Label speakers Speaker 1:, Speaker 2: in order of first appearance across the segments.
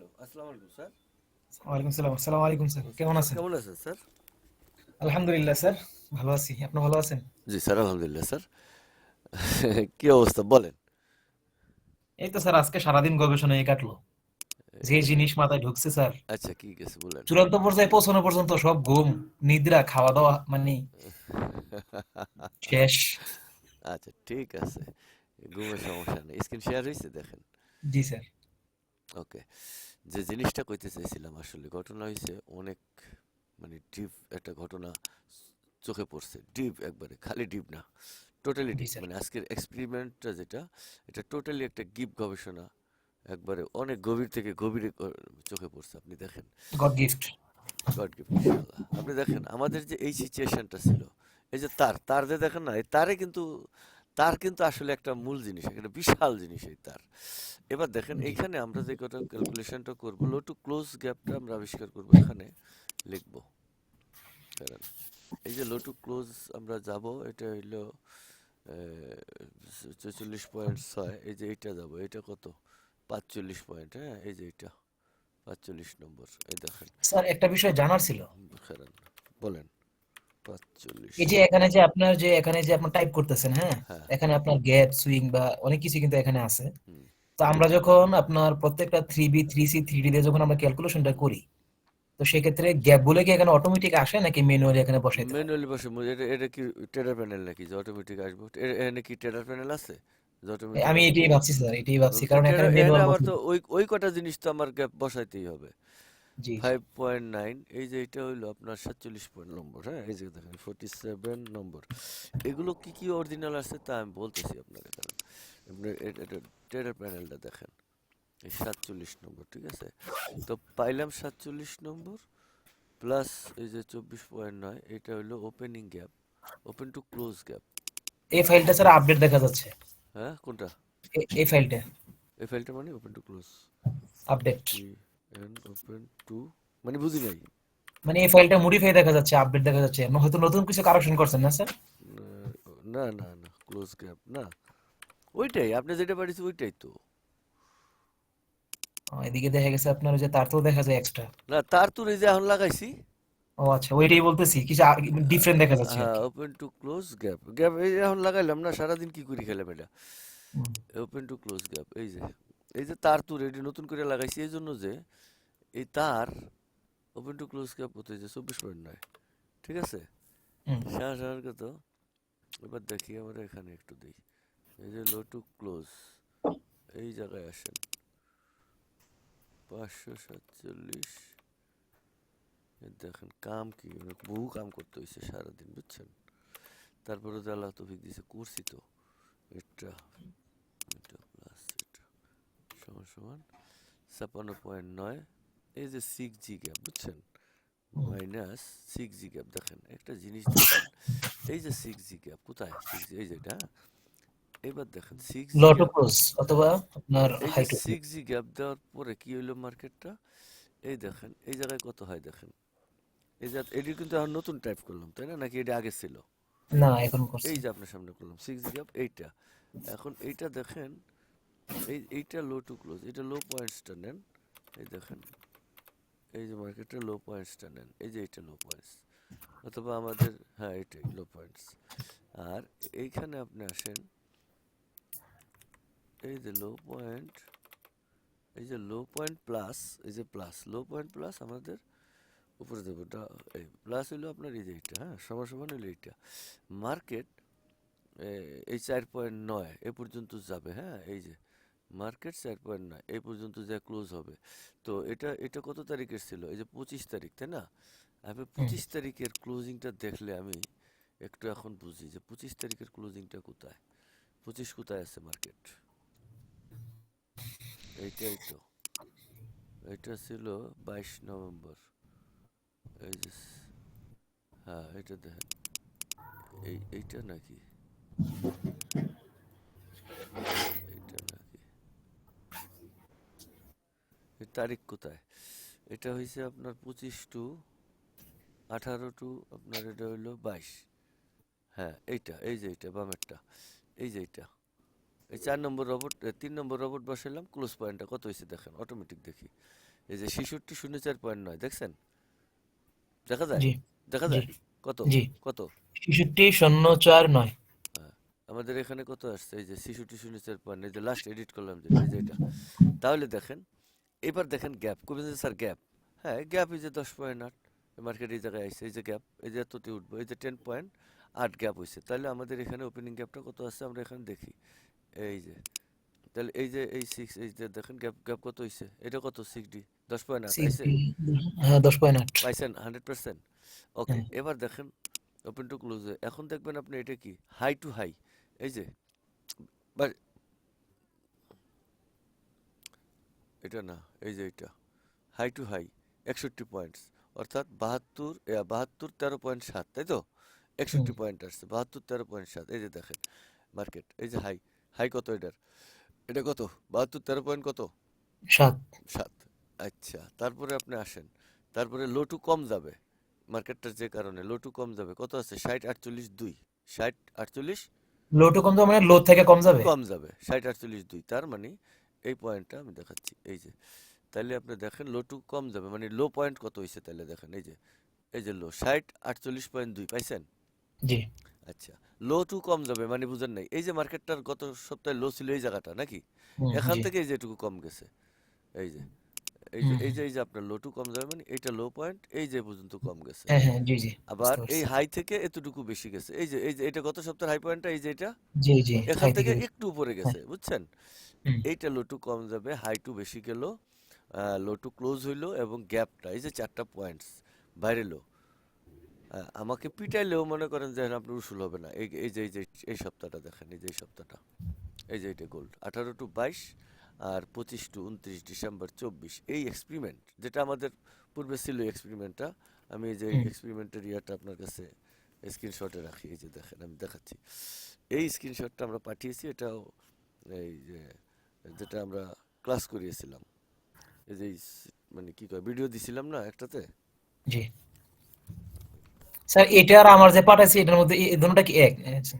Speaker 1: Hello আসসালামু আলাইকুম sir.
Speaker 2: ওয়ালাইকুম সালাম আসসালামু আলাইকুম স্যার। কেমন আছেন?
Speaker 1: কেমন আছেন স্যার?
Speaker 2: আলহামদুলিল্লাহ স্যার ভালো আছি। আপনি ভালো আছেন?
Speaker 1: জি স্যার আলহামদুলিল্লাহ স্যার। কি অবস্থা বলেন।
Speaker 2: এই তো স্যার আজকে সারাদিন গবেষণায় কাটলো। যে জিনিস মাথায় ঢুকছে স্যার
Speaker 1: আচ্ছা কি গেছে বলেন।
Speaker 2: চূড়ান্ত পর্যায়ে পৌঁছানো পর্যন্ত সব ঘুম নিদ্রা খাওয়া দাওয়া মানে শেষ।
Speaker 1: আচ্ছা ঠিক আছে। ঘুমের সমস্যা নেই। স্ক্রিন শেয়ার হয়েছে দেখেন।
Speaker 2: জি স্যার।
Speaker 1: ওকে। যে জিনিসটা কইতে চাইছিলাম আসলে ঘটনা হয়েছে অনেক মানে ডিপ একটা ঘটনা চোখে পড়ছে। ডিপ একবারে খালি ডিপ না টোটালি ডিপ মানে আজকের এক্সপেরিমেন্টটা যেটা এটা টোটালি একটা গিফট গবেষণা একবারে অনেক গভীর থেকে গভীরে চোখে পড়ছে আপনি দেখেন।
Speaker 2: গড গিফট
Speaker 1: গড গিফট আপনি দেখেন আমাদের যে এই সিচুয়েশনটা ছিল এই যে তার তার যে দেখেন না এই তারে কিন্তু তার কিন্তু আসলে একটা মূল জিনিস একটা বিশাল জিনিস এই তার। এবার দেখেন এইখানে আমরা যে কটা ক্যালকুলেশনটা করব লো টু ক্লোজ গ্যাপটা আমরা আবিষ্কার করব এখানে লিখব। এই যে লো টু ক্লোজ আমরা যাব এটা হইল ছেচল্লিশ পয়েন্ট ছয় এই যে এইটা যাব এটা কত? পাঁচচল্লিশ পয়েন্ট হ্যাঁ এই যে এটা পাঁচচল্লিশ নম্বর এই দেখেন।
Speaker 2: স্যার একটা বিষয় জানার ছিল।
Speaker 1: বলেন।
Speaker 2: এই যে এখানে যে আপনার যে এখানে যে আপনার টাইপ করতেছেন হ্যাঁ?
Speaker 1: হ্যাঁ।
Speaker 2: এখানে আপনার গ্যাপ সুইং বা অনেক কিছু কিন্তু এখানে আছে। তো আমরা যখন আপনার প্রত্যেকটা three B three C three D দিয়ে যখন আমরা ক্যালকুলেশনটা করি তো সেক্ষেত্রে গ্যাপ বলে কি এখানে অটোমেটিক আসে নাকি ম্যানুয়ালি এখানে হয়?
Speaker 1: ম্যানুয়ালি বসে এটা এটা কি টেডার প্যানেল নাকি? যে অটোমেটিক আসব। এখানে কি টেডার প্যানেল আছে?
Speaker 2: আমি এটাই ভাবছি স্যার এটাই ভাবছি। কারণ এখানে ম্যানুয়াল
Speaker 1: তো ওই ওই কটা জিনিস তো আমার গ্যাপ বসাইতেই হবে।
Speaker 2: জি
Speaker 1: ফাইভ পয়েন্ট নাইন এই যে এটা হইল আপনার সাতচল্লিশ পয়েন্ট নম্বর হ্যাঁ? এই যে দেখেন ফোর্টি সেভেন নম্বর। এগুলো কি কি অরিজিনাল আছে তা আমি বলতেছি আপনার এখানে আপনার এটা টেডার প্যানেলটা দেখেন। এই সাতচল্লিশ নম্বর ঠিক আছে? তো পাইলাম সাতচল্লিশ নম্বর প্লাস এই যে চব্বিশ পয়েন্ট নয় এটা হলো opening gap open to close gap
Speaker 2: এই ফাইলটা স্যার আপডেট দেখা যাচ্ছে।
Speaker 1: হ্যাঁ? কোনটা?
Speaker 2: এই ফাইলটা
Speaker 1: এই ফাইলটা মানে ওপেন টু ক্লোজ
Speaker 2: আপডেট
Speaker 1: টি ওপেন টু মানে বুঝি নাই।
Speaker 2: মানে এই ফাইলটা মডিফাই দেখা যাচ্ছে আপডেট দেখা যাচ্ছে। ন- হয়তো নতুন কিছু কারেকশন করছেন না স্যার
Speaker 1: না না না ক্লোজ গ্যাপ না। ওইটাই আপনি যেটা পাঠিয়েছি ওইটাই তো।
Speaker 2: এদিকে দেখা গেছে আপনার যে তার তো দেখা যায় এক্সট্রা
Speaker 1: না তার তো এই যে এখন লাগাইছি।
Speaker 2: ও আচ্ছা ওইটাই বলতেছি কিছু ডিফারেন্ট দেখা যাচ্ছে
Speaker 1: হ্যাঁ open to close gap gap এই এখন লাগাইলাম না সারাদিন কি করি খেলাম এটা ওপেন টু ক্লোজ গ্যাপ এই যে। এই যে তার তো রেডি নতুন করে লাগাইছি এই জন্য যে এই তার ওপেন টু ক্লোজ গ্যাপ হতে যে চব্বিশ পয়েন্ট নয়। ঠিক আছে। সারা সারার কত এবার দেখি আমরা এখানে একটু দিই এই যে লো টু ক্লোজ এই জায়গায় আসেন। পাঁচশো সাতচল্লিশ। দেখেন কাম কি? মানে বহু কাম করতে হয়েছে সারাদিন বুঝছেন? তারপরে তো আল্লাহ তৌফিক দিয়েছে করছি তো। এটা এটা এটা সমান সমান ছাপ্পান্ন পয়েন্ট নয়। এই যে সিক্স জি গ্যাপ বুঝছেন? মাইনাস সিক্স জি গ্যাপ দেখেন একটা জিনিস দেখেন এই যে সিক্স জি গ্যাপ কোথায়? সিক্স এই যে এটা হ্যাঁ? এবার দেখেন six G
Speaker 2: low to
Speaker 1: gap
Speaker 2: close অথবা আপনার
Speaker 1: এই
Speaker 2: হাই
Speaker 1: যে
Speaker 2: টু
Speaker 1: সিক্স জি গ্যাপ দেওয়ার পরে কি হইল মার্কেটটা এই দেখেন এই জায়গায় কত হয় দেখেন? এই যে এটি কিন্তু এখন নতুন টাইপ করলাম তাই না? নাকি এটা আগে ছিল?
Speaker 2: না এখন
Speaker 1: এই যে আপনার সামনে করলাম সিক্স জি গ্যাপ এইটা। এখন এইটা দেখেন এই, এইটা লো টু ক্লোজ এটা লো পয়েন্টসটা নেন। এই দেখেন, এই যে মার্কেটে লো পয়েন্টসটা নেন। এই যে এইটা লো পয়েন্টস অথবা আমাদের হ্যাঁ এটাই লো পয়েন্টস আর এইখানে আপনি আসেন, এই যে লো পয়েন্ট এই যে লো পয়েন্ট প্লাস এই যে প্লাস লো পয়েন্ট প্লাস আমাদের উপরে দেবো এই প্লাস হইল আপনার এই যে এইটা হ্যাঁ সমান সমান হইল এইটা। মার্কেট এই চার পয়েন্ট নয়, এ পর্যন্ত যাবে হ্যাঁ এই যে। মার্কেট চার পয়েন্ট নয় এই পর্যন্ত যা ক্লোজ হবে। তো এটা এটা কত তারিখের ছিল? এই যে পঁচিশ তারিখ তাই না? আমি পঁচিশ তারিখের ক্লোজিংটা দেখলে আমি একটু এখন বুঝি যে পঁচিশ তারিখের ক্লোজিংটা কোথায়? পঁচিশ কোথায় আছে মার্কেট এইটাই তো। এটা ছিল বাইশ নভেম্বর। এই যে হ্যাঁ এটা দেখেন। এই এইটা নাকি এইটা নাকি এর তারিখ কোথায়? এটা হয়েছে আপনার পঁচিশ টু আঠারো টু আপনার এটা হইল বাইশ। হ্যাঁ এইটা এই যে এইটা বামেরটা এই যে এইটা। এই চার নম্বর রবট তিন নম্বর রবট বসাইলাম ক্লোজ পয়েন্টটা কত হয়েছে দেখেন অটোমেটিক দেখি। এই যে ছেষট্টি শূন্য চার পয়েন্ট নয় দেখছেন? দেখা যায়? দেখা যায়? কত? কত?
Speaker 2: ছেষট্টি শূন্য চার নয়।
Speaker 1: হ্যাঁ, আমাদের এখানে কত আসছে? এই যে ছেষট্টি শূন্য চার পয়েন্ট এই যে লাস্ট এডিট করলাম যে এটা। তাহলে দেখেন এবার দেখেন গ্যাপ কবে স্যার গ্যাপ হ্যাঁ গ্যাপ এই যে দশ পয়েন্ট আট মার্কেট এই জায়গায় আসছে এই যে গ্যাপ এই যে এততে উঠবো এই যে টেন পয়েন্ট আট গ্যাপ হয়েছে তাহলে আমাদের এখানে ওপেনিং গ্যাপটা কত আছে আমরা এখানে দেখি। এই যে তাহলে এই যে এই সিক্স এই যে দেখেন গ্যাপ গ্যাপ কত হয়েছে এটা কত? সিক্স ডি দশ পয়েন্ট আট
Speaker 2: হ্যাঁ দশ পয়েন্ট আট।
Speaker 1: পাইছেন হান্ড্রেড পার্সেন্ট ওকে এবার দেখেন ওপেন টু ক্লোজ এখন দেখবেন আপনি এটা কি? হাই টু হাই এই যে বা- এটা না এই যে এটা। হাই টু হাই একষট্টি পয়েন্টস অর্থাৎ বাহাত্তর বাহাত্তর তেরো পয়েন্ট সাত তাই তো? একষট্টি পয়েন্ট আসছে বাহাত্তর তেরো পয়েন্ট সাত। এই যে দেখেন মার্কেট এই যে হাই হাই কত এটার? এটা কত? বাহাত্তর তেরো পয়েন্ট কত?
Speaker 2: সাত।
Speaker 1: সাত। আচ্ছা তারপরে আপনি আসেন। তারপরে লো টু কম যাবে। মার্কেটটার যে কারণে লো টু কম যাবে। কত আছে? ষাট আটচল্লিশ দুই। ষাট আটচল্লিশ?
Speaker 2: লো টু কম যাবে মানে লো থেকে কম যাবে?
Speaker 1: কম যাবে ষাট আটচল্লিশ দুই। তার মানে এই পয়েন্টটা আমি দেখাচ্ছি এই যে। তাহলে আপনি দেখেন লো টু কম যাবে মানে লো পয়েন্ট কত হয়েছে তাহলে দেখেন এই যে এই যে লো ষাট আটচল্লিশ পয়েন্ট দুই পাইছেন?
Speaker 2: জি।
Speaker 1: আচ্ছা লো টু কম যাবে মানে বুঝেন নাই এই যে মার্কেটটার গত সপ্তাহে লো ছিল এই জায়গাটা নাকি? এখান থেকে এই যে এটুকু কম গেছে এই যে। এই যে এই যে এই যে আপনার লো টু কম যাবে মানে এইটা লো পয়েন্ট এই যে পর্যন্ত কম গেছে।
Speaker 2: হ্যাঁ হ্যাঁ জি জি
Speaker 1: আবার এই হাই থেকে এতটুকু বেশি গেছে। এই যে এই যে এটা গত সপ্তাহের হাই পয়েন্টটা এই যে এটা?
Speaker 2: জি জি
Speaker 1: এখান থেকে
Speaker 2: থেকে
Speaker 1: একটু উপরে
Speaker 2: হ্যাঁ।
Speaker 1: গেছে বুঝছেন? এইটা লো টু কম যাবে হাই টু বেশি গেল লো টু ক্লোজ হইল এবং গ্যাপটা এই যে চারটা পয়েন্টস বাইরে লো আমাকে পিটাইলেও মনে করেন যে আপনার উসুল হবে না। এই এই যে এই যে এই সপ্তাহটা দেখেন এই যে এই সপ্তাহটা। এই যে এটা গোল্ড আঠারো টু বাইশ আর পঁচিশ টু উনত্রিশ ডিসেম্বর চব্বিশ। এই এক্সপেরিমেন্ট যেটা আমাদের পূর্বে ছিল এক্সপেরিমেন্টটা আমি এই যে এক্সপেরিমেন্টের ইয়াটা আপনার কাছে স্ক্রিনশটে রাখি এই যে দেখেন আমি দেখাচ্ছি। এই স্ক্রিনশটটা আমরা পাঠিয়েছি এটাও এই যে যেটা আমরা ক্লাস করিয়েছিলাম। এই যে মানে কি কয় ভিডিও দিছিলাম না একটাতে?
Speaker 2: জি। স্যার এটা আর আমার যে পাঠাইছি এটার মধ্যে এই দুটোটা কি এক? আচ্ছা।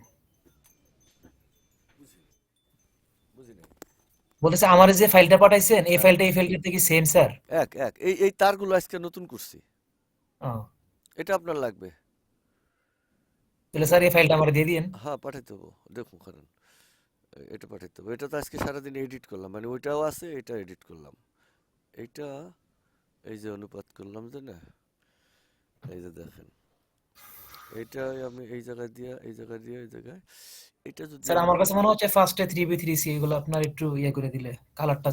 Speaker 1: বুঝি নাই
Speaker 2: বলতেছে আমার যে ফাইলটা পাঠাইছেন এই
Speaker 1: হ্যাঁ।
Speaker 2: ফাইলটা এই ফাইলটা থেকে সেম স্যার
Speaker 1: এক এক এই এই তারগুলো আজকে নতুন করছি। এটা আপনার লাগবে।
Speaker 2: তাহলে স্যার এই ফাইলটা আমার দিয়ে দিন
Speaker 1: হ্যাঁ পাঠাইতে হব দেখুন কারণ এটা পাঠাইতে হবে এটা তো আজকে সারাদিন এডিট করলাম। মানে ওইটাও আছে এটা এডিট করলাম। এইটা এই যে অনুপাত করলাম যে না এই যে দেখেন। এইটা আমি এই জায়গায় দিয়া এই জায়গায় দিয়া এই জায়গায়। এটা যদি
Speaker 2: স্যার আমার কাছে মনে হচ্ছে ফার্স্টে সি এগুলো আপনার একটু ইয়ে করে দিলে কালারটা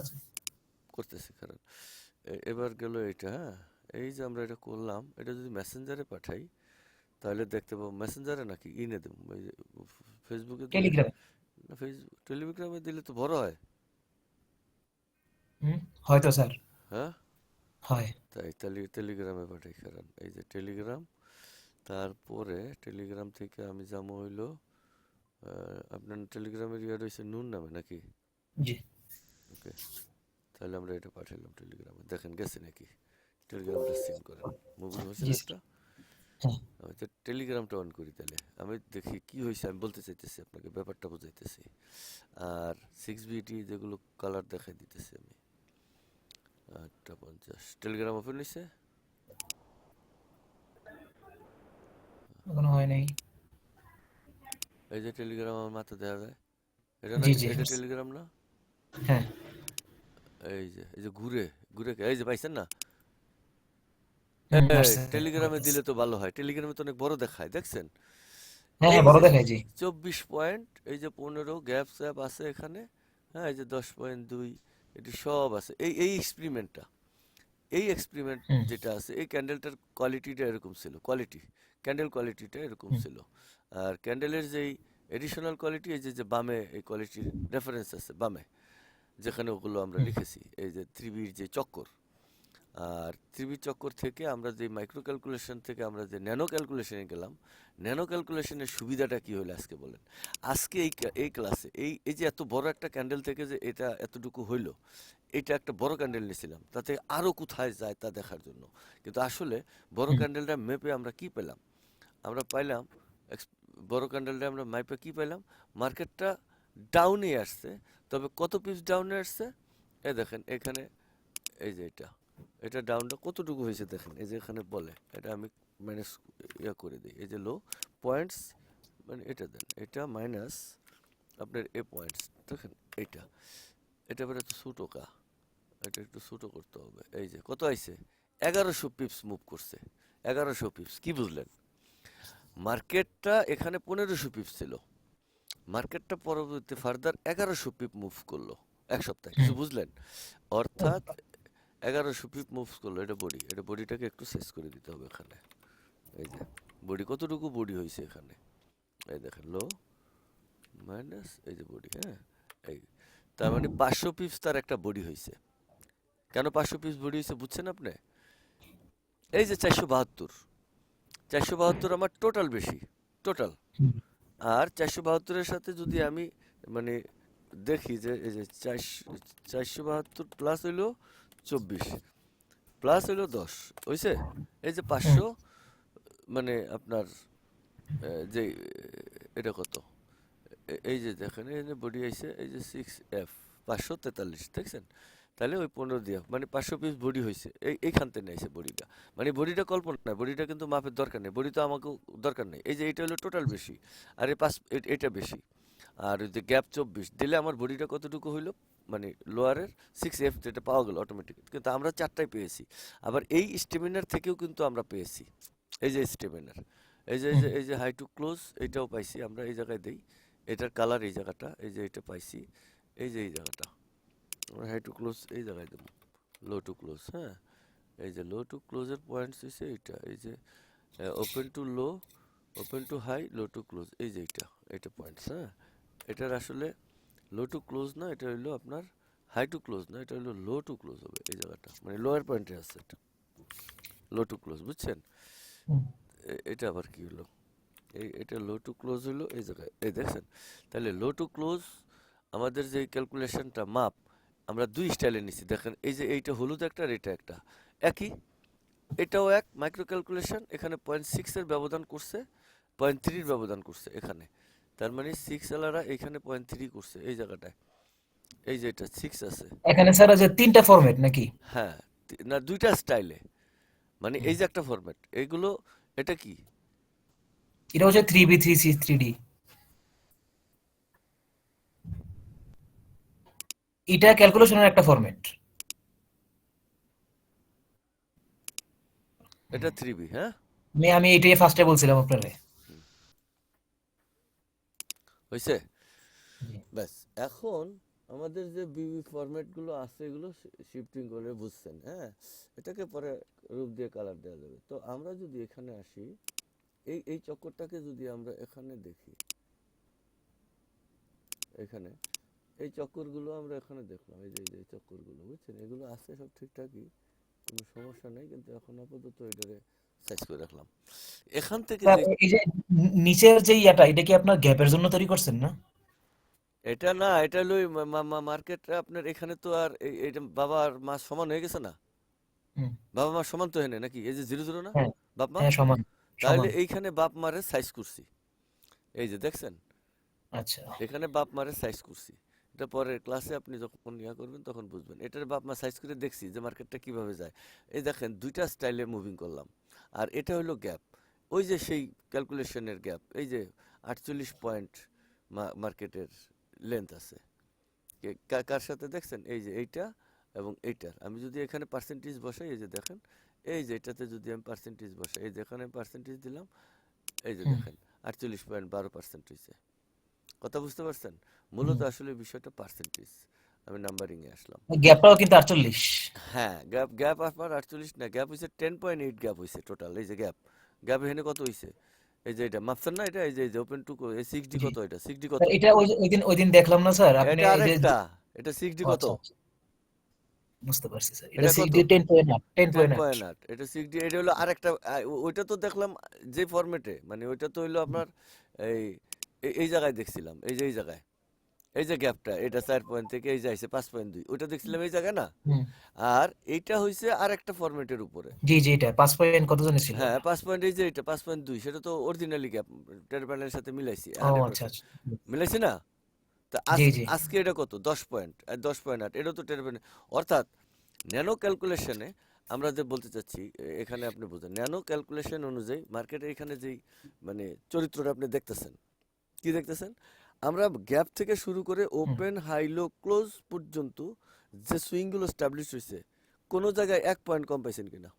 Speaker 1: করতেছি কারণ এবার গেল এটা হ্যাঁ? এই যে আমরা এটা করলাম এটা যদি মেসেঞ্জারে পাঠাই তাহলে দেখতে পাবো মেসেঞ্জারে নাকি ইনে দেবো ফেসবুকে দিলে
Speaker 2: টেলিগ্রাম
Speaker 1: না ফেসবুক টেলিগ্রামে দিলে তো বড় হয়।
Speaker 2: হুম হয়তো স্যার।
Speaker 1: হ্যাঁ?
Speaker 2: হয়।
Speaker 1: তাই টেলি টেলিগ্রামে পাঠাই কারণ এই যে টেলিগ্রাম তারপরে টেলিগ্রাম থেকে আমি যাব হইল আপনার টেলিগ্রামের ইয়ে রয়েছে নুন নামে নাকি?
Speaker 2: জি।
Speaker 1: ওকে তাহলে আমরা এটা পাঠাইলাম টেলিগ্রামে। দেখেন গেছে নাকি? টেলিগ্রামটা সিন করেন। মুভি হয়েছে একটা?
Speaker 2: হ্যাঁ।
Speaker 1: আমি তো টেলিগ্রামটা অন করি তাহলে। আমি দেখি কি হয়েছে আমি বলতে চাইতেছি আপনাকে ব্যাপারটা বুঝাইতেছি। আর সিক্স বিটি যেগুলো কালার দেখাই দিতেছি আমি। আটটা পঞ্চাশ। টেলিগ্রাম ওপেন হয়েছে?
Speaker 2: এখনও হয় নাই।
Speaker 1: এই যে টেলিগ্রাম আমার মাথা যায়। এটা এটা টেলিগ্রাম না?
Speaker 2: হ্যাঁ।
Speaker 1: এই যে এই যে ঘুরে ঘুরে এই যে পাইছেন না?
Speaker 2: হুম
Speaker 1: এই
Speaker 2: আসছে
Speaker 1: টেলিগ্রামে দিলে তো ভালো হয়। টেলিগ্রামে তো অনেক বড় দেখায় দেখছেন?
Speaker 2: হ্যাঁ হ্যাঁ বড় দেখায় জি।
Speaker 1: চব্বিশ পয়েন্ট এই যে পনেরো গ্যাপ স্যাপ আছে এখানে। হ্যাঁ এই যে দশ পয়েন্ট দুই এটি সব আছে। এই এই এক্সপেরিমেন্টটা এই এক্সপেরিমেন্ট যেটা আছে এই ক্যান্ডেলটার কোয়ালিটিটা এরকম ছিল কোয়ালিটি ক্যান্ডেল কোয়ালিটিটা এরকম ছিল। আর ক্যান্ডেলের যেই এডিশনাল কোয়ালিটি এই যে যে বামে এই কোয়ালিটির রেফারেন্স আছে বামে যেখানে ওগুলো আমরা লিখেছি এই যে ত্রিবির যে চক্কর আর ত্রিবি চক্কর থেকে আমরা যে মাইক্রো ক্যালকুলেশন থেকে আমরা যে ন্যানো ক্যালকুলেশনে গেলাম ন্যানো ক্যালকুলেশনের সুবিধাটা কি হলো আজকে বলেন? আজকে এই এই ক্লাসে এই এই যে এত বড় একটা ক্যান্ডেল থেকে যে এটা এতটুকু হইল এটা একটা বড় ক্যান্ডেল নিয়েছিলাম তাতে আরও কোথায় যায় তা দেখার জন্য। কিন্তু আসলে বড় ক্যান্ডেলটা মেপে আমরা কি পেলাম? আমরা পাইলাম বড় ক্যান্ডেলটা আমরা মাইপে কী পাইলাম? মার্কেটটা ডাউনে আসছে, তবে কত পিস ডাউনে আসছে? এ দেখেন, এখানে এই যে এটা এটা ডাউনটা কতটুকু হয়েছে দেখেন, এই যে এখানে বলে, এটা আমি মাইনাস ইয়া করে দিই, এই যে লো পয়েন্টস মানে এটা দেন, এটা মাইনাস আপনার এ পয়েন্টস দেখেন এইটা এটা এবার একটু ছোটো কা, এটা একটু সুটো করতে হবে, এই যে কত আইছে? এগারোশো পিপস মুভ করছে, এগারোশো পিপস কি বুঝলেন? মার্কেটটা এখানে পনেরোশো পিপস ছিল। মার্কেটটা পরবর্তী ফার্দার এগারোশো পিপ মুভ করল এক সপ্তাহে কিছু বুঝলেন? অর্থাৎ এগারোশো পিপ মুভ করল এটা বডি এটা বডিটাকে একটু শেষ করে দিতে হবে এখানে। এই যে বডি কতটুকু বডি হয়েছে এখানে? এই দেখেন লো মাইনাস এই যে বডি হ্যাঁ? এই তার মানে পাঁচশো পিপস তার একটা বডি হয়েছে। কেন পাঁচশো পিপস বডি হয়েছে বুঝছেন আপনি? এই যে চারশো বাহাত্তর। চারশো বাহাত্তর আমার টোটাল বেশি টোটাল আর চারশো বাহাত্তরের সাথে যদি আমি মানে দেখি যে এই যে চারশো চারশো বাহাত্তর প্লাস হইল চব্বিশ প্লাস হইল দশ হয়েছে এই যে পাঁচশো মানে আপনার যে এটা কত? এই যে দেখেন এই যে বডি আইছে এই যে সিক্স এফ পাঁচশো তেতাল্লিশ দেখছেন? তাহলে ওই পনেরো দিয়া মানে পাঁচশো পিস বডি হয়েছে এই, এইখান থেকে নিয়েছে বডিটা। মানে বডিটা কল্পনা নয় বডিটা কিন্তু মাপের দরকার নেই, বডি তো আমাকে দরকার নেই। এই যে এটা হলো টোটাল বেশি, আর এই পাঁচ এটা বেশি। আর ওই যে গ্যাপ চব্বিশ, দিলে আমার বডিটা কতটুকু হইল? মানে লোয়ারের সিক্স এফ যেটা পাওয়া গেল অটোমেটিক কিন্তু আমরা চারটায় পেয়েছি। আবার এই স্টেমিনার থেকেও কিন্তু আমরা পেয়েছি। এই যে স্টেমিনার এই যে এই যে এই যে হাই টু ক্লোজ এইটাও পাইছি। আমরা এই জায়গায় দিই। এটার কালার এই জায়গাটা, এই যে এটা পাইছি। এই যে এই জায়গাটা। হাই টু ক্লোজ এই জায়গায় দেবো। লো টু ক্লোজ হ্যাঁ? এই যে লো টু ক্লোজের পয়েন্টস হচ্ছে এইটা এই যে open to low open to high low to close এই যে এইটা এটা পয়েন্টস হ্যাঁ? এটার আসলে লো টু ক্লোজ না এটা হইল আপনার হাই টু ক্লোজ না এটা হইল লো টু ক্লোজ হবে এই জায়গাটা মানে লোয়ার পয়েন্টে আছে এটা। লো টু ক্লোজ বুঝছেন? এটা আবার কি হলো এই এটা লো টু ক্লোজ হলো এই জায়গায় এই দেখছেন? তাহলে লো টু ক্লোজ আমাদের যে ক্যালকুলেশনটা মাপ আমরা দুই স্টাইলে নিছি। দেখেন এই যে এইটা হলুদ একটা আর এটা একটা। একই এটাও এক মাইক্রো ক্যালকুলেশন এখানে পয়েন্ট সিক্সের ব্যবধান করছে পয়েন্ট থ্রির ব্যবধান করছে এখানে। তার মানে সিক্স এলারা এখানে পয়েন্ট থ্রি করছে এই জায়গাটায়। এই যে এটা সিক্স আছে।
Speaker 2: এখানে স্যার যে তিনটা ফরম্যাট নাকি?
Speaker 1: হ্যাঁ না দুইটা স্টাইলে। মানে এই যে একটা ফরম্যাট এইগুলো এটা কি?
Speaker 2: এটা হচ্ছে three B three C three D এটা ক্যালকুলেশনের একটা ফরম্যাট
Speaker 1: এটা থ্রি বি হ্যাঁ?
Speaker 2: আমি আমি এটাই ফার্স্টে বলছিলাম আপনারে।
Speaker 1: হয়েছে
Speaker 2: জি।
Speaker 1: ব্যাস এখন আমাদের যে বিবি ফরম্যাটগুলো আছে এগুলো শিফটিং করে বুঝছেন হ্যাঁ? এটাকে পরে রূপ দিয়ে কালার দেওয়া যাবে। তো আমরা যদি এখানে আসি এই এই চক্করটাকে যদি আমরা এখানে দেখি এখানে এই চক্করগুলো আমরা এখানে দেখলাম এই যে এই যে চক্করগুলো বুঝছেন? এগুলো আছে সব ঠিকঠাকই কোনো সমস্যা নেই কিন্তু এখন আপাতত এটারে সাইজ করে রাখলাম। এখান থেকে
Speaker 2: এই যে নিচের যে ইয়াটা এটা কি আপনার গ্যাপের জন্য তৈরি করছেন না?
Speaker 1: এটা না এটা লই মার্কেটটা আপনার এখানে তো আর এই- এইটা বাবা আর মা সমান হয়ে গেছে না? বাবা মা সমান তো হেনে নাকি? এই যে জিরো জিরো না?
Speaker 2: হ্যাঁ।
Speaker 1: বাপ মা?
Speaker 2: হ্যাঁ সমান
Speaker 1: তাহলে এইখানে বাপ মারে সাইজ করছি। এই যে দেখছেন?
Speaker 2: আচ্ছা।
Speaker 1: এখানে বাপ মারে সাইজ করছি। এটা পরের ক্লাসে আপনি যখন ইয়া করবেন তখন বুঝবেন। এটার বাপ মা সাইজ করে দেখছি যে মার্কেটটা কীভাবে যায়। এই দেখেন দুইটা স্টাইলে মুভিং করলাম। আর এটা হলো গ্যাপ ওই যে সেই ক্যালকুলেশনের গ্যাপ এই যে আটচল্লিশ পয়েন্ট মার্কেটের লেন্থ আছে। কার সাথে দেখছেন? এই যে এইটা এবং এইটার। আমি যদি এখানে পার্সেন্টেজ বসাই এই যে দেখেন এই যে এটাতে যদি আমি পার্সেন্টেজ বসাই এই যে এখানে পার্সেন্টেজ দিলাম এই যে দেখেন আটচল্লিশ পয়েন্ট বারো পার্সেন্ট হয়েছে কথা বুঝতে পারছেন? মূলত আসলে বিষয়টা পার্সেন্টেজ আমি নাম্বারিং এ আসলাম।
Speaker 2: গ্যাপটাও কিন্তু আটচল্লিশ।
Speaker 1: হ্যাঁ গ্যাপ গ্যাপ আপনার আটচল্লিশ না গ্যাপ পয়েন্ট এইট গ্যাপ হয়েছে টোটাল এই যে গ্যাপ গ্যাপ এখানে কত হয়েছে এই যে এটা মাপছেন না এটা? এই যে যে ওপেন টু এই সিক্স ডি কত এটা? সিক্স ডি কত?
Speaker 2: এটা ওই দিন ওই দিন দেখলাম না স্যার আপনি
Speaker 1: এটা
Speaker 2: এই যে
Speaker 1: আরেকটা। এটা সিক্স ডি কত?
Speaker 2: আচ্ছা, আচ্ছা। বুঝতে পারছি স্যার এটা
Speaker 1: হলো আরেকটা ওইটা তো দেখলাম যে ফরম্যাটে মানে ওইটা তো হইল আপনার এই এই- জায়গায় দেখছিলাম এই যে এই জায়গায়। এই যে গ্যাপটা এটা চার পয়েন্ট থেকে এই যাইছে পাঁচ পয়েন্ট দুই ওইটা দেখছিলাম এই জায়গায় না। আর এইটা হইছে আরেকটা ফরম্যাটের উপরে।
Speaker 2: জি জি এটা পাঁচ পয়েন্ট কত জানি ছিল?
Speaker 1: হ্যাঁ পাঁচ পয়েন্ট এই যে এটা পাঁচ পয়েন্ট দুই সেটা তো অরিজিনালি গ্যাপ টের প্যানেলের সাথে মিলাইছি
Speaker 2: ও
Speaker 1: 100%
Speaker 2: আচ্ছা আচ্ছা
Speaker 1: মিলাইছি না? তা। আজকে এটা কত? দশ পয়েন্ট দশ পয়েন্ট আট এটা তো টের প্যানেল। অর্থাৎ ন্যানো ক্যালকুলেশনে আমরা যে বলতে চাচ্ছি এখানে আপনি বুঝেন ন্যানো ক্যালকুলেশন অনুযায়ী মার্কেটে এখানে যেই মানে চরিত্রটা আপনি দেখতেছেন কি দেখতেছেন? আমরা গ্যাপ থেকে শুরু করে ওপেন হাইলো ক্লোজ পর্যন্ত যে সুইংগুলো স্টাবলিশ হয়েছে কোনো জায়গায় এক পয়েন্ট কম পাইছেন কিনা?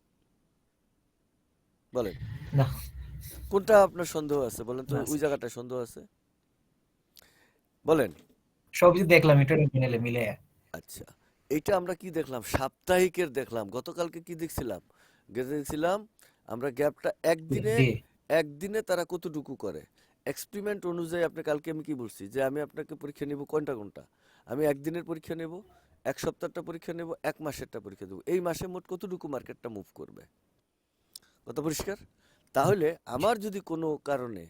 Speaker 1: বলেন।
Speaker 2: না।
Speaker 1: কোনটা আপনার সন্দেহ আছে? বলেন তো ওই জায়গাটা সন্দেহ আছে? বলেন।
Speaker 2: সবই দেখলাম এটা মিলে মিলে।
Speaker 1: আচ্ছা। এইটা আমরা কি দেখলাম? সাপ্তাহিকের দেখলাম। গতকালকে কি দেখছিলাম? গেতে দেখছিলাম আমরা গ্যাপটা একদিনে একদিনে তারা কতটুকু করে? এক্সপেরিমেন্ট অনুযায়ী আপনি কালকে আমি কি বলছি? যে আমি আপনাকে পরীক্ষা নেব কোনটা কোনটা? আমি একদিনের পরীক্ষা নেব, এক সপ্তাহটা পরীক্ষা নেব, এক মাসেরটা পরীক্ষা দেবো। এই মাসে মোট কতটুকু মার্কেটটা মুভ করবে? কত পরিষ্কার? তাহলে আমার যদি কোনো কারণে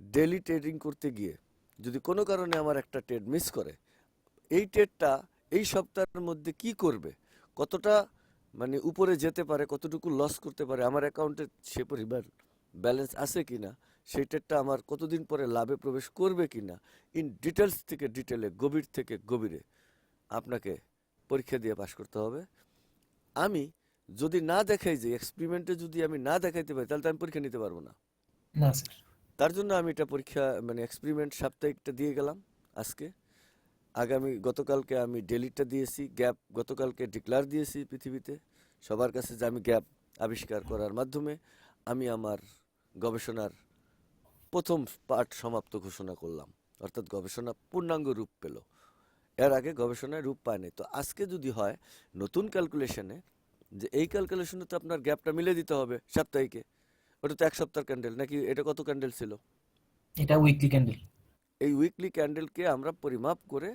Speaker 1: ডেলি ট্রেডিং করতে গিয়ে যদি কোনো কারণে আমার একটা ট্রেড মিস করে, এই ট্রেডটা এই সপ্তাহের মধ্যে কি করবে? কতটা মানে উপরে যেতে পারে, কতটুকু লস করতে পারে? আমার অ্যাকাউন্টে সে পরিমাণ ব্যালেন্স আছে কিনা? সেই ট্রেডটা আমার কতদিন পরে লাভে প্রবেশ করবে কিনা ইন ডিটেলস থেকে ডিটেলে গভীর থেকে গভীরে আপনাকে পরীক্ষা দিয়ে পাশ করতে হবে। আমি যদি না দেখাই যে এক্সপেরিমেন্টে যদি আমি না দেখাইতে পারি তাহলে তো আমি পরীক্ষা নিতে পারব না।
Speaker 2: না
Speaker 1: তার জন্য আমি এটা পরীক্ষা মানে এক্সপেরিমেন্ট সাপ্তাহিকটা দিয়ে গেলাম আজকে। আগামী গতকালকে আমি ডেলিটা দিয়েছি গ্যাপ গতকালকে ডিক্লার দিয়েছি পৃথিবীতে। সবার কাছে যে আমি গ্যাপ আবিষ্কার করার মাধ্যমে আমি আমার গবেষণার প্রথম পার্ট সমাপ্ত ঘোষণা করলাম। অর্থাৎ গবেষণা পূর্ণাঙ্গ রূপ পেল। এর আগে গবেষণায় রূপ পায়নি। তো আজকে যদি হয় নতুন ক্যালকুলেশনে যে এই ক্যালকুলেশনে তো আপনার গ্যাপটা মিলে দিতে হবে সাপ্তাহিকে। ওটা তো এক সপ্তাহ ক্যান্ডেল নাকি এটা কত ক্যান্ডেল ছিল?
Speaker 2: এটা উইকলি ক্যান্ডেল
Speaker 1: এই উইকলি ক্যান্ডেলকে আমরা পরিমাপ করে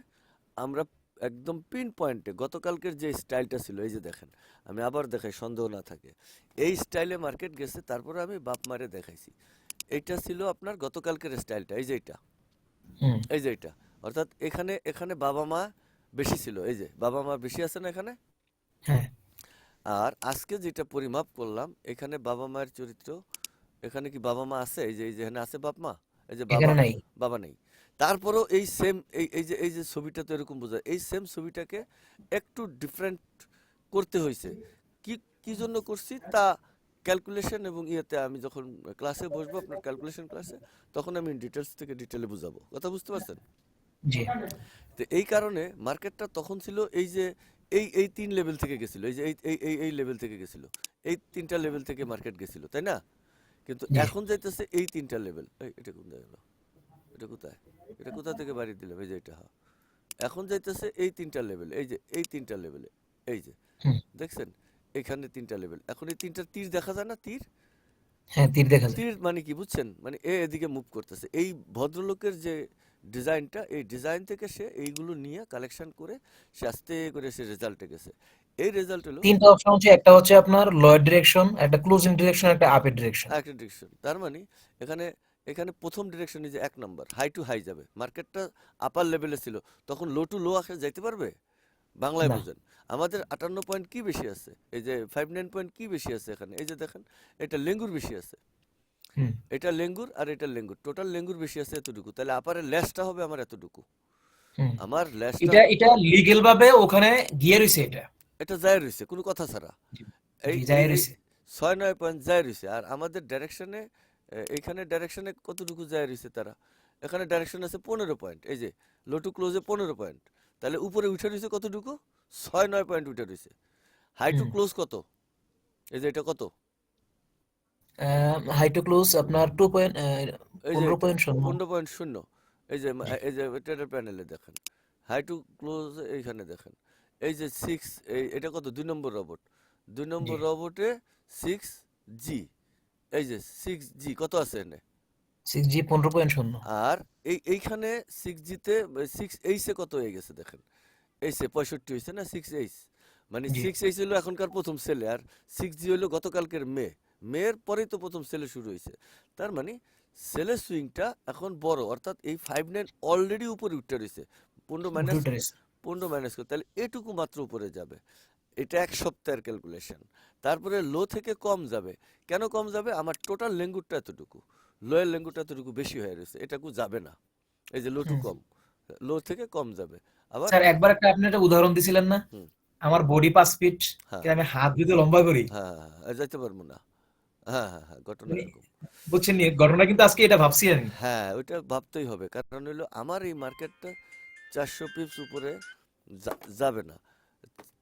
Speaker 1: আমরা একদম পিন পয়েন্টে গতকালকের যে স্টাইলটা ছিল এই যে দেখেন আমি আবার দেখাই সন্দেহ না থাকে। এই স্টাইলে মার্কেট গেছে তারপরে আমি বাপ মারে দেখাইছি। এইটা ছিল আপনার গতকালকের স্টাইলটা এই যে এটা
Speaker 2: হুম।
Speaker 1: এই যে এটা অর্থাৎ এখানে এখানে বাবা মা বেশি ছিল এই যে বাবা মা বেশি আছে না এখানে?
Speaker 2: হ্যাঁ।
Speaker 1: আর আজকে যেটা পরিমাপ করলাম এখানে বাবা মায়ের চরিত্র এখানে কি বাবা মা আছে? এই যে এই যে এখানে আছে বাপ মা? এই যে বাবা
Speaker 2: নাই।
Speaker 1: বাবা নেই। তারপরও এই সেম এই এই যে এই যে ছবিটা তো এরকম বোঝায় এই সেম ছবিটাকে একটু ডিফারেন্ট করতে হয়েছে। কি কি জন্য করছি? তা ক্যালকুলেশন এবং ইয়েতে আমি যখন ক্লাসে বসবো আপনার ক্যালকুলেশন ক্লাসে তখন আমি ডিটেলস থেকে ডিটেলে বুঝাবো। কথা বুঝতে পারছেন? তো এই কারণে মার্কেটটা তখন ছিল এই যে এই এই তিন লেভেল থেকে গেছিল এই যে এই এই এই এই লেভেল থেকে গেছিল। এই তিনটা লেভেল থেকে মার্কেট গেছিল তাই না? কিন্তু এখন যাইতেছে এই তিনটা লেভেল এই এটা কোন জায়গা গেল? এটা কোথায়? এটা কোথা থেকে বাড়ি দিলাম এই যে এটা হ্যাঁ। এখন যাইতেছে এই তিনটা লেভেল এই যে এই তিনটা লেভেলে এই যে। দেখছেন? এখানে তিনটা লেভেল এখন এই তিনটা তীর দেখা যায় না? তীর?
Speaker 2: হ্যাঁ তীর দেখা যায়।
Speaker 1: তীর মানে কি বুঝছেন? মানে এ এদিকে মুভ করতেছে। এই ভদ্রলোকের যে ডিজাইনটা এই ডিজাইন থেকে সে এইগুলো নিয়ে কালেকশন করে সে আস্তে করে সে রেজাল্টে গেছে। এই রেজাল্ট হলো
Speaker 2: তিনটা অপশন হচ্ছে একটা হচ্ছে আপনার লোয়ার ডিরেকশন একটা ক্লোজিং ডিরেকশন একটা আপের ডিরেকশন
Speaker 1: একটা ডিরেকশন তার মানে এখানে এখানে প্রথম ডিরেকশনে যে এক নাম্বার হাই টু হাই যাবে। মার্কেটটা আপার লেভেলে ছিল। তখন লো টু লো আসে যাইতে পারবে? বাংলায়। বুঝেন। আমাদের আটান্ন পয়েন্ট কি বেশি আছে? এই যে ফাইভ নাইন পয়েন্ট কি বেশি আছে এখানে? এই যে দেখেন এটা লেঙ্গুর বেশি আছে। এটা লেঙ্গুর আর এটা লেঙ্গুর। টোটাল লেঙ্গুর বেশি আছে এতটুকু। তাহলে আপারের ল্যাসটা হবে আমার এতটুকু। আমার ল্যাসটা
Speaker 2: এটা এটা লিগ্যাল ভাবে ওখানে গিয়ে রইছে এটা।
Speaker 1: এটা যায় রয়েছে কোনো কথা ছাড়া। এই
Speaker 2: যায় রইছে।
Speaker 1: ছয় নয় পয়েন্ট যায় রইছে। আর আমাদের ডাইরেকশনে এখানে ডাইরেকশনে কতটুকু যায় রইছে তারা? এখানে ডাইরেকশন আছে পনেরো পয়েন্ট এই যে লো টু ক্লোজে পনেরো পয়েন্ট তাহলে উপরে উঠে রয়েছে কতটুকু? ছয় নয় পয়েন্ট উঠে রয়েছে। হাই টু ক্লোজ কত? এই যে এটা কত?
Speaker 2: হাই টু ক্লোজ আপনার টু পয়েন্ট পনেরো পয়েন্ট শূন্য।
Speaker 1: পনেরো পয়েন্ট শূন্য। এই যে এই যে ট্রেডার প্যানেলে দেখেন। হাই টু ক্লোজ এইখানে দেখেন। এই যে সিক্স এটা কত? দুই নম্বর রবট দুই নম্বর। রবটে সিক্স জি এই যে সিক্স জি কত আছে এনে?
Speaker 2: সিক্স জি পনেরো পয়েন্ট শূন্য।
Speaker 1: আর এই এইখানে সিক্স জিতে সিক্স এইসে কত হয়ে গেছে দেখেন? এইসে পঁয়ষট্টি হয়েছে না সিক্স এইস মানে। সিক্স এইস হলো এখনকার প্রথম সেলে আর সিক্স জি হলো গতকালকের মে মেয়ের পরেই তো প্রথম সেলে শুরু হয়েছে। তার মানে সেলের সুইংটা এখন বড় অর্থাৎ এই ফাইভ নাইন অলরেডি উপরে উঠতে রয়েছে। পনেরো মাইনাস। পনেরো মাইনাস করে। তাহলে এটুকু মাত্র উপরে যাবে। এটা এক সপ্তাহের ক্যালকুলেশন তারপরে লো থেকে কম যাবে। কেন কম যাবে? আমার টোটাল লেঙ্গুরটা এতটুকু। লোয়ের লেঙ্গুরটা এতটুকু বেশি হয়ে রয়েছে এটাকু যাবে না। এই যে লো টু কম লো থেকে কম যাবে। আবার
Speaker 2: স্যার একবার একটা আপনি একটা উদাহরণ দিছিলেন না? আমার বডি পাঁচ ফিট
Speaker 1: হ্যাঁ।
Speaker 2: কিন্তু আমি হাত যদি লম্বা করি।
Speaker 1: হ্যাঁ হ্যাঁ হ্যাঁ, যাইতে পারব না। হ্যাঁ হ্যাঁ হ্যাঁ ঘটনা
Speaker 2: মানে
Speaker 1: এরকম।
Speaker 2: বুঝছেন ঘটনা কিন্তু আজকে এটা ভাবছি আমি।
Speaker 1: হ্যাঁ ওইটা ভাবতেই হবে কারণ হলো আমার এই মার্কেটটা চারশো পিপস উপরে যাবে না।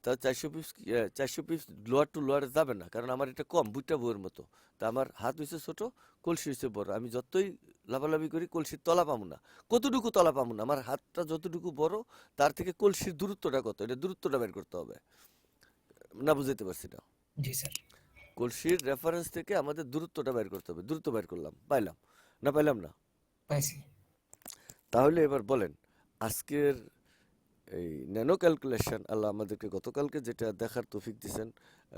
Speaker 1: তা চারশো পিপস চারশো পিপস লোয়ার টু লোয়ারে যাবে না কারণ আমার এটা কম বুটটা বউয়ের মতো। তা আমার হাত হয়েছে ছোট কলসি হয়েছে বড়। আমি যতই লাফালাফি করি কলসির তলা পাবো না। কতটুকু তলা পাবো না? আমার হাতটা যতটুকু বড় তার থেকে কলসির দূরত্বটা কত? এটা দূরত্বটা বের করতে হবে। না বুঝাইতে পারছি না।
Speaker 2: জি স্যার।
Speaker 1: কলসির রেফারেন্স থেকে আমাদের দূরত্বটা বের করতে হবে। দূরত্ব বের করলাম। পাইলাম। না পাইলাম না?
Speaker 2: পাইছি।
Speaker 1: তাহলে এবার বলেন আজকের এই ন্যানো ক্যালকুলেশন আল্লাহ আমাদেরকে গতকালকে যেটা দেখার তৌফিক দিয়েছেন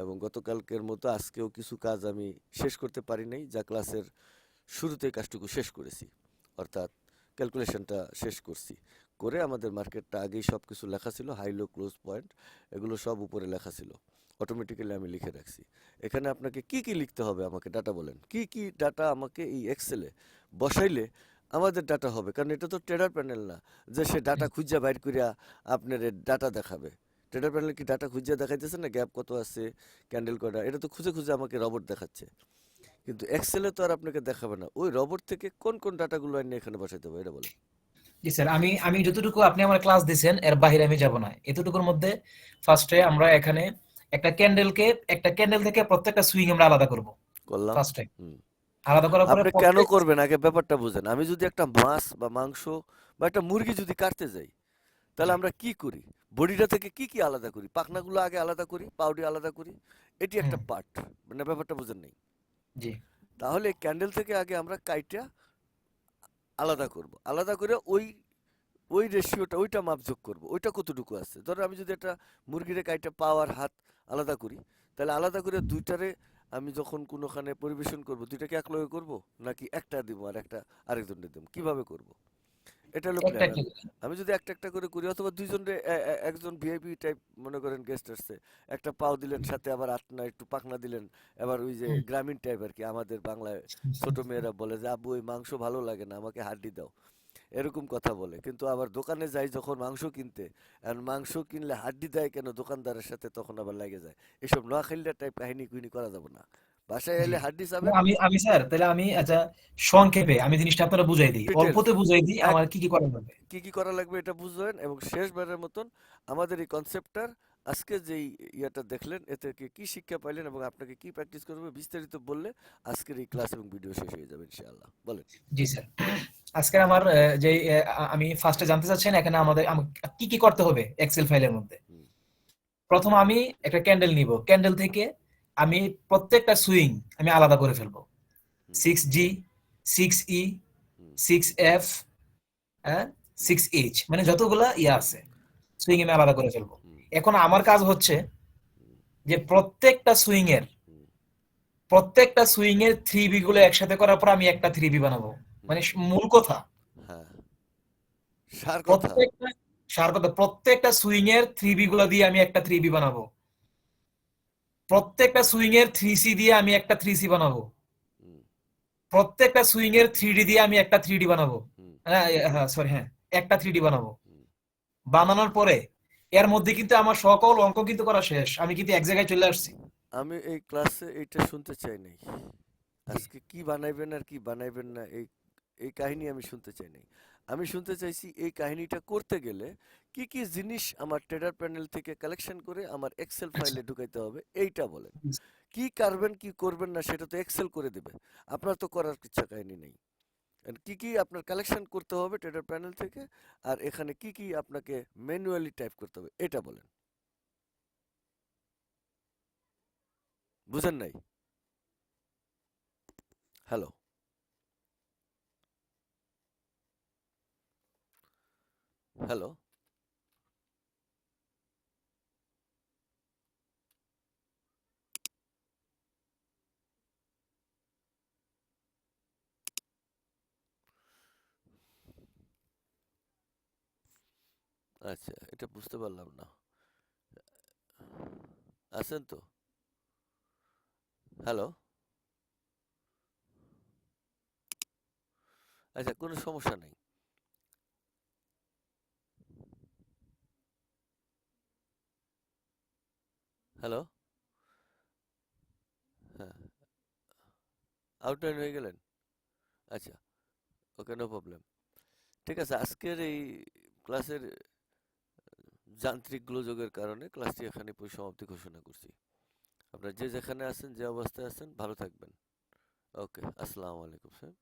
Speaker 1: এবং গতকালকের মতো আজকেও কিছু কাজ আমি শেষ করতে পারি নাই, যা ক্লাসের শুরুতে কাজটুকু শেষ করেছি, অর্থাৎ ক্যালকুলেশনটা শেষ করছি। করে আমাদের মার্কেটটা আগেই সব কিছু লেখা ছিল, হাই লো ক্লোজ পয়েন্ট, এগুলো সব উপরে লেখা ছিল অটোমেটিক্যালি আমি লিখে রাখছি। এখানে আপনাকে কি কি লিখতে হবে আমাকে ডাটা বলেন, কি কি ডাটা আমাকে এই এক্সেলে বসাইলে আমাদের ডাটা হবে। কারণ এটা তো ট্রেডার প্যানেল না। যে সে ডাটা খুঁজা বাইর করিয়া আপনার ডাটা দেখাবে। ট্রেডার প্যানেল কি ডাটা খুঁজা দেখাইতেছে না? গ্যাপ কত আছে? ক্যান্ডেল কটা এটা তো খুঁজে খুঁজে আমাকে রবট দেখাচ্ছে। কিন্তু এক্সেলে তো আর আপনাকে দেখাবে না। ওই রবট থেকে কোন কোন ডাটাগুলো এনে এখানে বসাইতে হবে এটা বলেন।
Speaker 2: জি স্যার আমি আমি যতটুকু আপনি আমার ক্লাস দিয়েছেন এর বাইরে আমি যাব না। এতটুকুর মধ্যে ফার্স্টে আমরা এখানে একটা ক্যান্ডেলকে একটা ক্যান্ডেল থেকে প্রত্যেকটা সুইং আমরা আলাদা করব।
Speaker 1: করলাম।
Speaker 2: ফার্স্টে। আলাদা করার পরে
Speaker 1: আপনি কেন
Speaker 2: প্রত্যেক-
Speaker 1: করবেন? আগে ব্যাপারটা বুঝেন। আমি যদি একটা মাছ বা মাংস বা একটা মুরগি যদি কাটতে যাই তাহলে আমরা কি করি? বডিটা থেকে কি কি আলাদা করি? পাখনাগুলো আগে আলাদা করি পাউডি আলাদা করি। এটি একটা
Speaker 2: হুম।
Speaker 1: পার্ট মানে ব্যাপারটা বুঝেন নেই?
Speaker 2: জি।
Speaker 1: তাহলে ক্যান্ডেল থেকে আগে আমরা কাইটা আলাদা করব। আলাদা করে ওই ওই রেশিওটা ওইটা মাপযোগ করব। ওইটা কতটুকু আছে? ধরো আমি যদি একটা মুরগিরে কাইটা পাও আর হাত আলাদা করি তাহলে আলাদা করে দুইটারে আমি যখন কোনোখানে পরিবেশন করব দুইটাকে এক লগে করব? নাকি একটা দিব আর একটা আরেকজনকে দিব? কীভাবে করব? এটা হলো প্ল্যান। আমি যদি একটা একটা করে করি অথবা দুইজন একজন ভিআইপি টাইপ মনে করেন গেস্ট আসছে একটা পাও দিলেন সাথে আবার আটনা একটু পাখনা দিলেন এবার ওই যে গ্রামীণ টাইপ আর কি আমাদের বাংলায় ছোট মেয়েরা বলে যে আব্বু ওই মাংস ভালো লাগে না আমাকে হাড্ডি দাও। এরকম কথা বলে। কিন্তু আবার দোকানে যাই যখন মাংস কিনতে আর মাংস কিনলে হাড্ডি দেয় কেন দোকানদারের সাথে তখন আবার লাগে যায়। এসব নোয়াখালীরা টাইপ কাহিনী কুইনি করা যাবে না। বাসায় এলে হাড্ডি চাবে?
Speaker 2: আমি আমি স্যার তাহলে আমি আচ্ছা সংক্ষেপে আমি জিনিসটা আপনারা বুঝাই দিই। অল্পতে বুঝাই দিই আমার কি কি করা লাগবে।
Speaker 1: কি কি করা লাগবে এটা বুঝবেন এবং শেষবারের মতন আমাদের এই কনসেপ্টটার আজকে যেই ইয়াটা দেখলেন এতে কি কি শিক্ষা পাইলেন এবং আপনাকে কি প্র্যাকটিস করবে বিস্তারিত বললে আজকের এই ক্লাস এবং ভিডিও শেষ হয়ে যাবে ইনশাআল্লাহ। বলেন।
Speaker 2: জি স্যার। আজকে আমার যে আমি ফার্স্টে জানতে চাচ্ছেন এখানে আমাদের কি কি করতে হবে এক্সেল ফাইলের মধ্যে? প্রথম আমি একটা ক্যান্ডেল নিব। ক্যান্ডেল থেকে আমি প্রত্যেকটা সুইং আমি আলাদা করে ফেলব। Six G six E. Six F six H মানে যতগুলা ইয়ে আছে সুইং আমি আলাদা করে ফেলব। এখন আমার কাজ হচ্ছে যে প্রত্যেকটা সুইং এর প্রত্যেকটা সুইং এর থ্রি বি গুলো একসাথে করার পর আমি একটা থ্রি বি বানাবো। মানে মূল কথা।
Speaker 1: হ্যাঁ সার কথা।
Speaker 2: প্রত্যেকটা সার কথা। প্রত্যেকটা সুইং এর থ্রি বি গুলো দিয়ে আমি একটা থ্রি বি বানাবো। প্রত্যেকটা সুইং এর থ্রি সি দিয়ে আমি একটা থ্রি সি বানাবো। প্রত্যেকটা সুইং এর থ্রি ডি দিয়ে আমি একটা থ্রি ডি বানাবো। হ্যাঁ হ্যাঁ সরি হ্যাঁ একটা থ্রি ডি বানাবো। বানানোর পরে এর মধ্যে কিন্তু আমার সকল অঙ্ক কিন্তু করা শেষ। আমি কিন্তু এক জায়গায় চলে আসছি।
Speaker 1: আমি এই ক্লাসে এইটা শুনতে চাই নাই। আজকে কি বানাইবেন আর কি বানাইবেন না এই এই কাহিনী আমি শুনতে চাই নাই। আমি শুনতে চাইছি এই কাহিনীটা করতে গেলে কি কি জিনিস আমার ট্রেডার প্যানেল থেকে কালেকশন করে আমার এক্সেল ফাইলে ঢুকাইতে হবে এইটা বলেন।
Speaker 2: আচ্ছা।
Speaker 1: কি করবেন কি করবেন না সেটা তো এক্সেল করে দেবে। আপনার তো করার ইচ্ছা কাহিনী নেই। কি কি আপনার কালেকশন করতে হবে ট্রেডার প্যানেল থেকে? আর এখানে কি কি আপনাকে ম্যানুয়ালি টাইপ করতে হবে? এটা বলেন। বুঝেন নাই? হ্যালো হ্যালো আচ্ছা এটা বুঝতে পারলাম না। আছেন তো? হ্যালো? আচ্ছা কোনো সমস্যা নেই। হ্যালো? হ্যাঁ। আউটলাইন হয়ে গেলেন? আচ্ছা ওকে নো প্রবলেম ঠিক আছে, আজকের এই ক্লাসের যান্ত্রিক গোলযোগের কারণে ক্লাসটি এখানে পরিসমাপ্তি ঘোষণা করছি। আপনারা যে যেখানে আছেন, যে অবস্থায় আছেন, ভালো থাকবেন। ওকে আসসালামু আলাইকুম স্যার